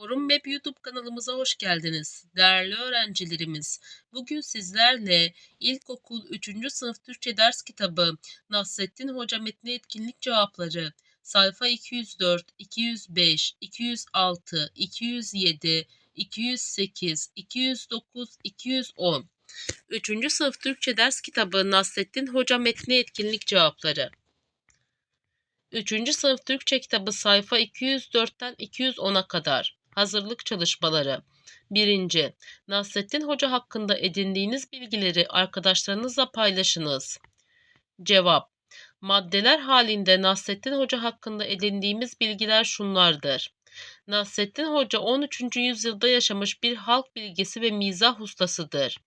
Forum Web YouTube kanalımıza hoş geldiniz. Değerli öğrencilerimiz, bugün sizlerle İlkokul 3. sınıf Türkçe ders kitabı Nasrettin Hoca metni etkinlik cevapları sayfa 204, 205, 206, 207, 208, 209, 210 3. sınıf Türkçe ders kitabı Nasrettin Hoca metni etkinlik cevapları 3. sınıf Türkçe kitabı sayfa 204'ten 210'a kadar. Hazırlık çalışmaları. 1. Nasrettin Hoca hakkında edindiğiniz bilgileri arkadaşlarınızla paylaşınız. Cevap. Maddeler halinde Nasrettin Hoca hakkında edindiğimiz bilgiler şunlardır. Nasrettin Hoca 13. yüzyılda yaşamış bir halk bilgisi ve mizah ustasıdır.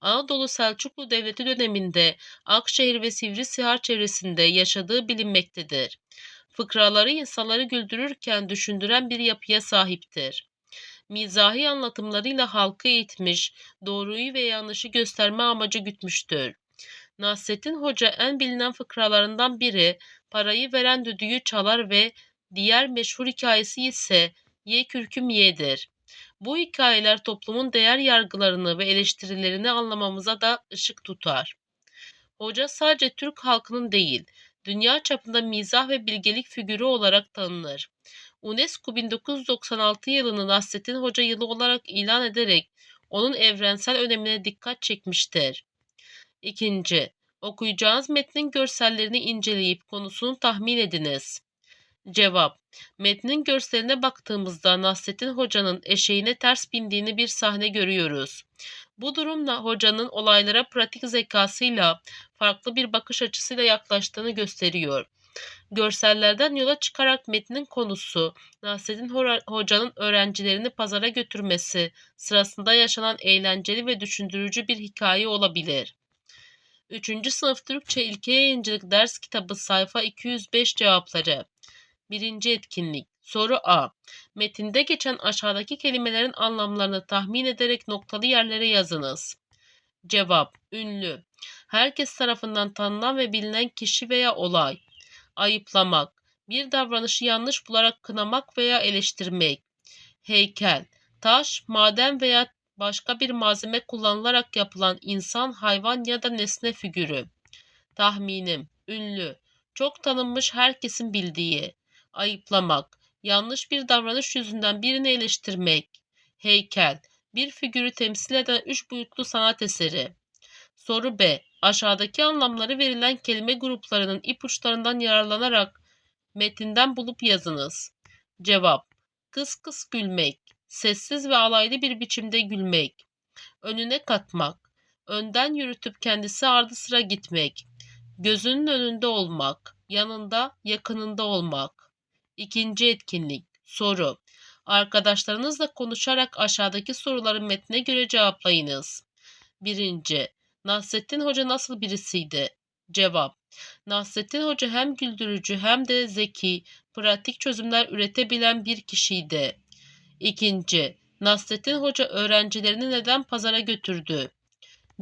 Anadolu Selçuklu Devleti döneminde Akşehir ve Sivrisihar çevresinde yaşadığı bilinmektedir. Fıkraları insanları güldürürken düşündüren bir yapıya sahiptir. Mizahi anlatımlarıyla halkı eğitmiş, doğruyu ve yanlışı gösterme amacı gütmüştür. Nasrettin Hoca en bilinen fıkralarından biri parayı veren düdüğü çalar ve diğer meşhur hikayesi ise Ye Kürküm Ye'dir. Bu hikayeler toplumun değer yargılarını ve eleştirilerini anlamamıza da ışık tutar. Hoca sadece Türk halkının değil, dünya çapında mizah ve bilgelik figürü olarak tanınır. UNESCO 1996 yılını Nasrettin Hoca yılı olarak ilan ederek onun evrensel önemine dikkat çekmiştir. İkinci, okuyacağınız metnin görsellerini inceleyip konusunu tahmin ediniz. Cevap Metnin görseline baktığımızda Nasrettin Hoca'nın eşeğine ters bindiğini bir sahne görüyoruz. Bu durumla hocanın olaylara pratik zekasıyla farklı bir bakış açısıyla yaklaştığını gösteriyor. Görsellerden yola çıkarak metnin konusu Nasrettin Hoca'nın öğrencilerini pazara götürmesi sırasında yaşanan eğlenceli ve düşündürücü bir hikaye olabilir. 3. sınıf Türkçe İlke Yayıncılık Ders Kitabı sayfa 205 cevapları Birinci etkinlik. Soru A. Metinde geçen aşağıdaki kelimelerin anlamlarını tahmin ederek noktalı yerlere yazınız. Cevap. Ünlü. Herkes tarafından tanınan ve bilinen kişi veya olay. Ayıplamak. Bir davranışı yanlış bularak kınamak veya eleştirmek. Heykel. Taş, maden veya başka bir malzeme kullanılarak yapılan insan, hayvan ya da nesne figürü. Tahminim. Ünlü. Çok tanınmış herkesin bildiği ayıplamak, yanlış bir davranış yüzünden birini eleştirmek, heykel, bir figürü temsil eden üç boyutlu sanat eseri. Soru B. Aşağıdaki anlamları verilen kelime gruplarının ipuçlarından yararlanarak metinden bulup yazınız. Cevap. Kıs kıs gülmek, sessiz ve alaylı bir biçimde gülmek, önüne katmak, önden yürütüp kendisi ardı sıra gitmek, gözünün önünde olmak, yanında, yakınında olmak. İkinci etkinlik. Soru. Arkadaşlarınızla konuşarak aşağıdaki soruların metne göre cevaplayınız. Birinci. Nasrettin Hoca nasıl birisiydi? Cevap. Nasrettin Hoca hem güldürücü hem de zeki, pratik çözümler üretebilen bir kişiydi. İkinci. Nasrettin Hoca öğrencilerini neden pazara götürdü?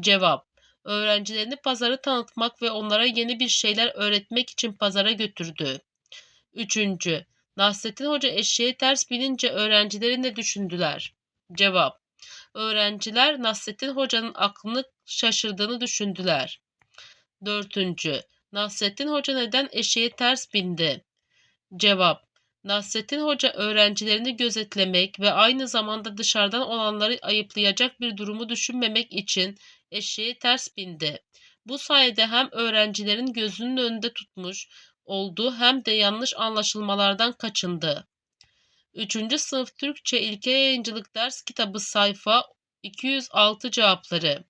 Cevap. Öğrencilerini pazarı tanıtmak ve onlara yeni bir şeyler öğretmek için pazara götürdü. Üçüncü. Nasrettin Hoca eşeğe ters binince öğrencileri ne düşündüler? Cevap. Öğrenciler Nasrettin Hoca'nın aklını şaşırdığını düşündüler. Dördüncü. Nasrettin Hoca neden eşeğe ters bindi? Cevap. Nasrettin Hoca öğrencilerini gözetlemek ve aynı zamanda dışarıdan olanları ayıplayacak bir durumu düşünmemek için eşeğe ters bindi. Bu sayede hem öğrencilerin gözünün önünde tutmuş oldu hem de yanlış anlaşılmalardan kaçındı. 3. sınıf Türkçe İlke Yayıncılık Ders Kitabı sayfa 206 cevapları.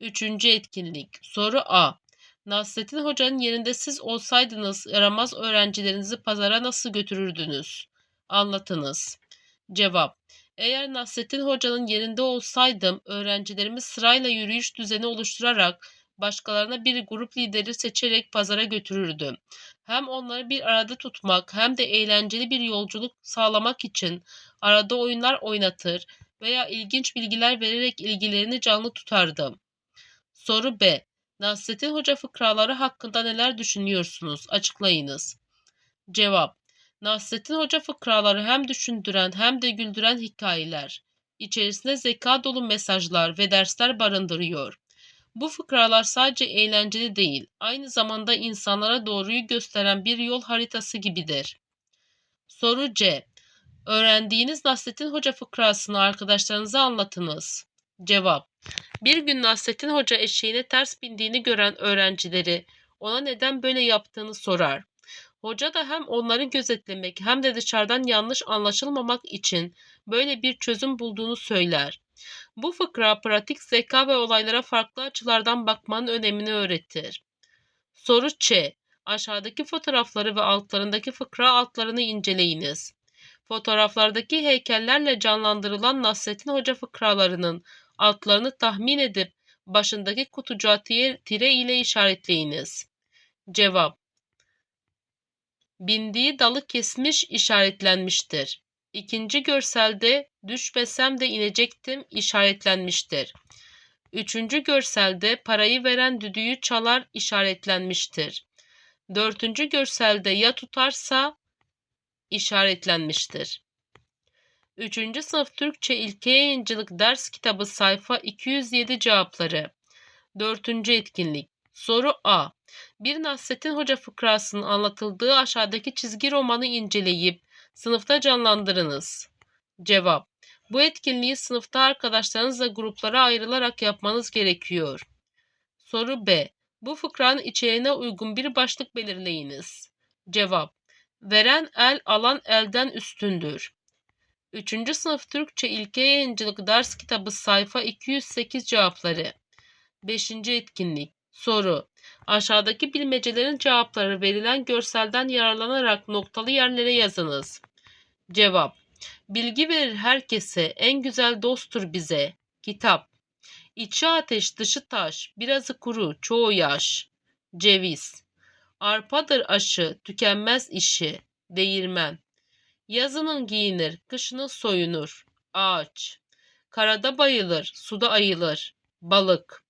3. etkinlik. Soru A. Nasrettin Hoca'nın yerinde siz olsaydınız yaramaz öğrencilerinizi pazara nasıl götürürdünüz? Anlatınız. Cevap. Eğer Nasrettin Hoca'nın yerinde olsaydım öğrencilerimi sırayla yürüyüş düzeni oluşturarak başkalarına bir grup lideri seçerek pazara götürürdüm. Hem onları bir arada tutmak hem de eğlenceli bir yolculuk sağlamak için arada oyunlar oynatır veya ilginç bilgiler vererek ilgilerini canlı tutardım. Soru B. Nasrettin Hoca fıkraları hakkında neler düşünüyorsunuz? Açıklayınız. Cevap. Nasrettin Hoca fıkraları hem düşündüren hem de güldüren hikayeler. İçerisinde zeka dolu mesajlar ve dersler barındırıyor. Bu fıkralar sadece eğlenceli değil, aynı zamanda insanlara doğruyu gösteren bir yol haritası gibidir. Soru C. Öğrendiğiniz Nasrettin Hoca fıkrasını arkadaşlarınıza anlatınız. Cevap. Bir gün Nasrettin Hoca eşeğine ters bindiğini gören öğrencileri ona neden böyle yaptığını sorar. Hoca da hem onları gözetlemek hem de dışarıdan yanlış anlaşılmamak için böyle bir çözüm bulduğunu söyler. Bu fıkra pratik zeka ve olaylara farklı açılardan bakmanın önemini öğretir. Soru Ç. Aşağıdaki fotoğrafları ve altlarındaki fıkra altlarını inceleyiniz. Fotoğraflardaki heykellerle canlandırılan Nasrettin Hoca fıkralarının altlarını tahmin edip başındaki kutucuğa tire ile işaretleyiniz. Cevap Bindiği dalı kesmiş işaretlenmiştir. İkinci görselde düşmesem de inecektim işaretlenmiştir. Üçüncü görselde parayı veren düdüğü çalar işaretlenmiştir. Dördüncü görselde ya tutarsa işaretlenmiştir. Üçüncü sınıf Türkçe İlke Yayıncılık Ders Kitabı sayfa 207 cevapları. Dördüncü etkinlik. Soru A. Bir Nasrettin Hoca fıkrasının anlatıldığı aşağıdaki çizgi romanı inceleyip sınıfta canlandırınız. Cevap. Bu etkinliği sınıfta arkadaşlarınızla gruplara ayrılarak yapmanız gerekiyor. Soru B. Bu fıkranın içeriğine uygun bir başlık belirleyiniz. Cevap. Veren el alan elden üstündür. 3. sınıf Türkçe İlke Yayıncılık Ders Kitabı sayfa 208 cevapları. 5. etkinlik. Soru. Aşağıdaki bilmecelerin cevapları verilen görselden yararlanarak noktalı yerlere yazınız. Cevap. Bilgi verir herkese, en güzel dosttur bize. Kitap. İçi ateş, dışı taş, birazı kuru, çoğu yaş. Ceviz. Arpadır aşı, tükenmez işi. Değirmen. Yazının giyinir, kışının soyunur. Ağaç. Karada bayılır, suda ayılır. Balık.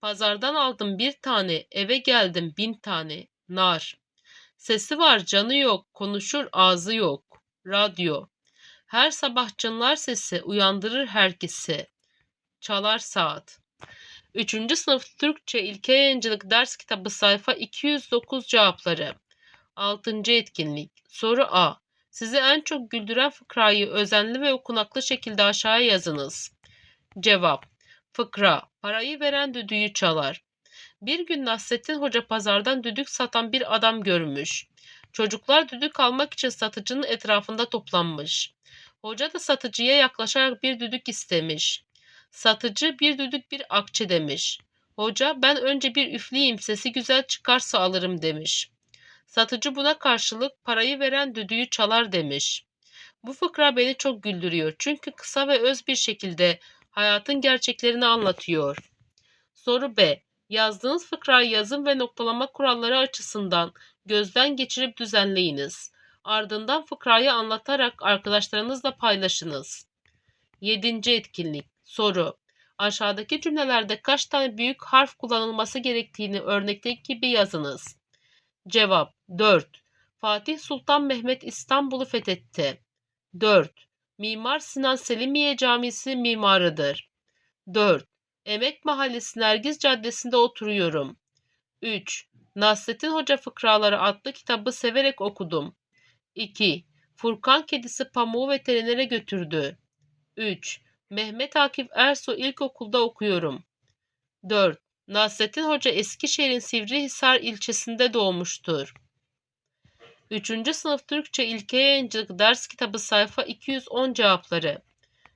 Pazardan aldım bir tane, eve geldim bin tane. Nar. Sesi var, canı yok, konuşur, ağzı yok. Radyo. Her sabah çınlar sesi, uyandırır herkesi. Çalar saat. 3. sınıf Türkçe İlke Yayıncılık Ders Kitabı sayfa 209 cevapları. 6. etkinlik. Soru A. Sizi en çok güldüren fıkrayı özenli ve okunaklı şekilde aşağıya yazınız. Cevap. Fıkra. Parayı veren düdüğü çalar. Bir gün Nasrettin Hoca pazardan düdük satan bir adam görmüş. Çocuklar düdük almak için satıcının etrafında toplanmış. Hoca da satıcıya yaklaşarak bir düdük istemiş. Satıcı bir düdük bir akçe demiş. Hoca ben önce bir üfleyeyim sesi güzel çıkarsa alırım demiş. Satıcı buna karşılık parayı veren düdüğü çalar demiş. Bu fıkra beni çok güldürüyor çünkü kısa ve öz bir şekilde hayatın gerçeklerini anlatıyor. Soru B. Yazdığınız fıkrayı yazım ve noktalama kuralları açısından gözden geçirip düzenleyiniz. Ardından fıkrayı anlatarak arkadaşlarınızla paylaşınız. 7. etkinlik. Soru. Aşağıdaki cümlelerde kaç tane büyük harf kullanılması gerektiğini örnekteki gibi yazınız. Cevap 4. Fatih Sultan Mehmet İstanbul'u fethetti. 4. Mimar Sinan Selimiye Camisi mimarıdır. 4. Emek Mahallesi Nergiz Caddesi'nde oturuyorum. 3. Nasrettin Hoca Fıkraları adlı kitabı severek okudum. 2. Furkan kedisi pamuğu veterinere götürdü. 3. Mehmet Akif Ersoy İlkokulda okuyorum. 4. Nasrettin Hoca Eskişehir'in Sivrihisar ilçesinde doğmuştur. 3. sınıf Türkçe İlke Yayıncılık Ders Kitabı sayfa 210 cevapları.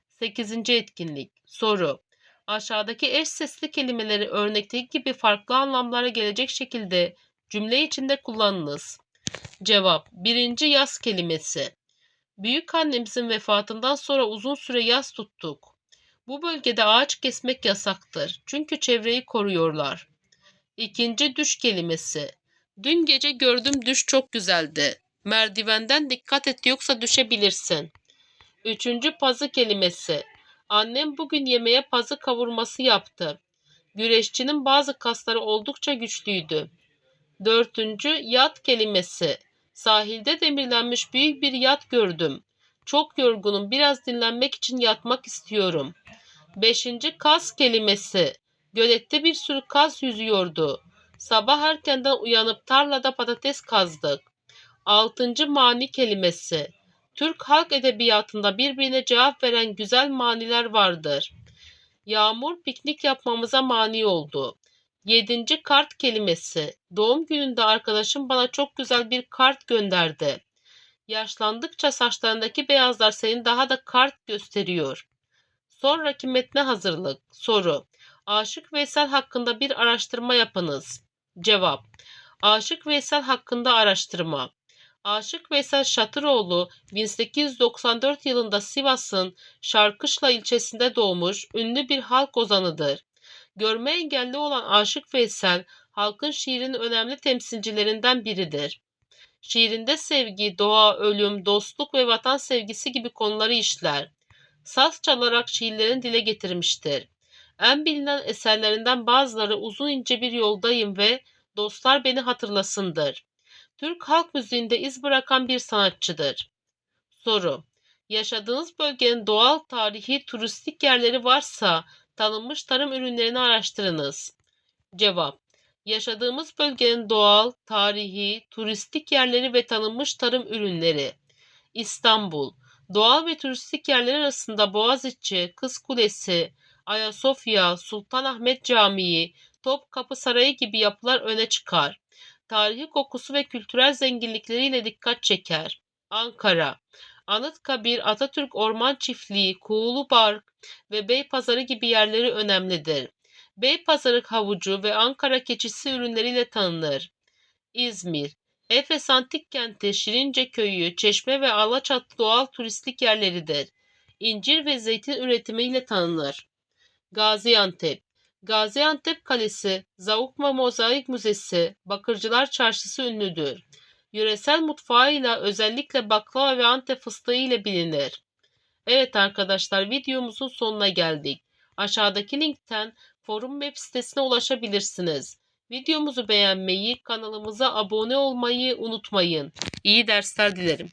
8. etkinlik. Soru. Aşağıdaki eş sesli kelimeleri örnekteki gibi farklı anlamlara gelecek şekilde cümle içinde kullanınız. Cevap. Birinci yaz kelimesi. Büyük annemizin vefatından sonra uzun süre yaz tuttuk. Bu bölgede ağaç kesmek yasaktır. Çünkü çevreyi koruyorlar. İkinci düş kelimesi. Dün gece gördüm düş çok güzeldi. Merdivenden dikkat et yoksa düşebilirsin. Üçüncü pazı kelimesi. Annem bugün yemeğe pazı kavurması yaptı. Güreşçinin bazı kasları oldukça güçlüydü. Dördüncü yat kelimesi. Sahilde demirlenmiş büyük bir yat gördüm. Çok yorgunum. Biraz dinlenmek için yatmak istiyorum. Beşinci kaz kelimesi. Gölette bir sürü kaz yüzüyordu. Sabah erkenden uyanıp tarlada patates kazdık. Altıncı mani kelimesi. Türk halk edebiyatında birbirine cevap veren güzel maniler vardır. Yağmur piknik yapmamıza mani oldu. Yedinci kart kelimesi. Doğum gününde arkadaşım bana çok güzel bir kart gönderdi. Yaşlandıkça saçlarındaki beyazlar seni daha da kart gösteriyor. Sonraki metne hazırlık. Soru. Aşık Veysel hakkında bir araştırma yapınız. Cevap. Aşık Veysel hakkında araştırma. Aşık Veysel Şatıroğlu 1894 yılında Sivas'ın Şarkışla ilçesinde doğmuş ünlü bir halk ozanıdır. Görme engelli olan Aşık Veysel halkın şiirinin önemli temsilcilerinden biridir. Şiirinde sevgi, doğa, ölüm, dostluk ve vatan sevgisi gibi konuları işler. Saz çalarak şiirlerini dile getirmiştir. En bilinen eserlerinden bazıları Uzun ince bir yoldayım ve Dostlar beni hatırlasındır. Türk halk müziğinde iz bırakan bir sanatçıdır. Soru. Yaşadığınız bölgenin doğal, tarihi, turistik yerleri varsa tanınmış tarım ürünlerini araştırınız. Cevap. Yaşadığımız bölgenin doğal, tarihi, turistik yerleri ve tanınmış tarım ürünleri. İstanbul. Doğal ve turistik yerler arasında Boğaziçi, Kız Kulesi, Ayasofya, Sultanahmet Camii, Topkapı Sarayı gibi yapılar öne çıkar. Tarihi kokusu ve kültürel zenginlikleriyle dikkat çeker. Ankara. Anıtkabir, Atatürk Orman Çiftliği, Kuğulu Park ve Beypazarı gibi yerleri önemlidir. Beypazarı havucu ve Ankara keçisi ürünleriyle tanınır. İzmir. Efes Antik Kenti, Şirince Köyü, Çeşme ve Alaçatı doğal turistik yerleridir. İncir ve zeytin üretimiyle tanınır. Gaziantep. Gaziantep Kalesi, Zavukma Mozaik Müzesi, Bakırcılar Çarşısı ünlüdür. Yöresel mutfağıyla özellikle baklava ve Antep fıstığı ile bilinir. Evet arkadaşlar videomuzun sonuna geldik. Aşağıdaki linkten forum web sitesine ulaşabilirsiniz. Videomuzu beğenmeyi, kanalımıza abone olmayı unutmayın. İyi dersler dilerim.